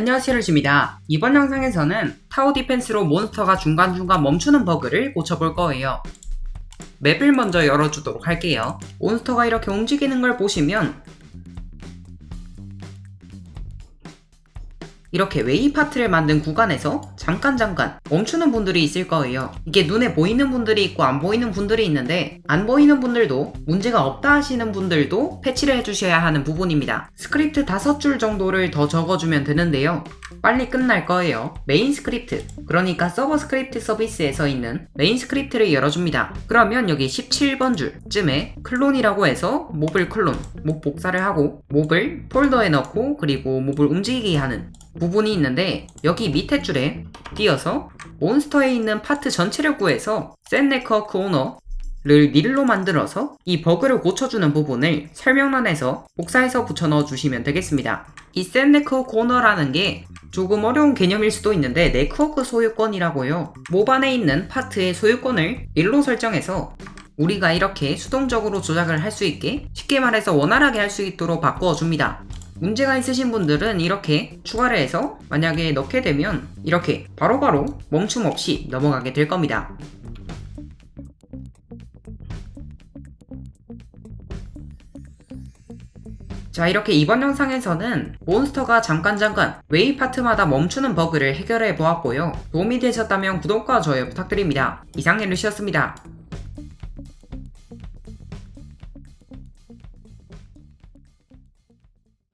안녕하세요 루시입니다. 이번 영상에서는 타워 디펜스로 몬스터가 중간중간 멈추는 버그를 고쳐볼 거예요. 맵을 먼저 열어주도록 할게요. 몬스터가 이렇게 움직이는 걸 보시면 이렇게 웨이 파트를 만든 구간에서 잠깐 잠깐 멈추는 분들이 있을 거예요. 이게 눈에 보이는 분들이 있고 안 보이는 분들이 있는데 안 보이는 분들도 문제가 없다 하시는 분들도 패치를 해주셔야 하는 부분입니다. 스크립트 5줄 정도를 더 적어주면 되는데요. 빨리 끝날 거예요. 메인 스크립트, 그러니까 서버 스크립트 서비스에서 있는 메인 스크립트를 열어줍니다. 그러면 여기 17번 줄쯤에 클론이라고 해서 몹을 클론, 몹 복사를 하고 몹을 폴더에 넣고 그리고 몹을 움직이게 하는 부분이 있는데 여기 밑에 줄에 띄어서 몬스터에 있는 파트 전체를 구해서 샌네커 오너를 닐로 만들어서 이 버그를 고쳐주는 부분을 설명란에서 복사해서 붙여 넣어 주시면 되겠습니다. 이 샌네커 오너라는 게 조금 어려운 개념일 수도 있는데 네트워크 소유권이라고요. 몹 안에 있는 파트의 소유권을 닐로 설정해서 우리가 이렇게 수동적으로 조작을 할 수 있게 쉽게 말해서 원활하게 할 수 있도록 바꾸어 줍니다. 문제가 있으신 분들은 이렇게 추가를 해서 만약에 넣게 되면 이렇게 바로 바로 멈춤 없이 넘어가게 될 겁니다. 자 이렇게 이번 영상에서는 몬스터가 잠깐 잠깐 웨이 파트마다 멈추는 버그를 해결해 보았고요. 도움이 되셨다면 구독과 좋아요 부탁드립니다. 이상 의 루시였습니다.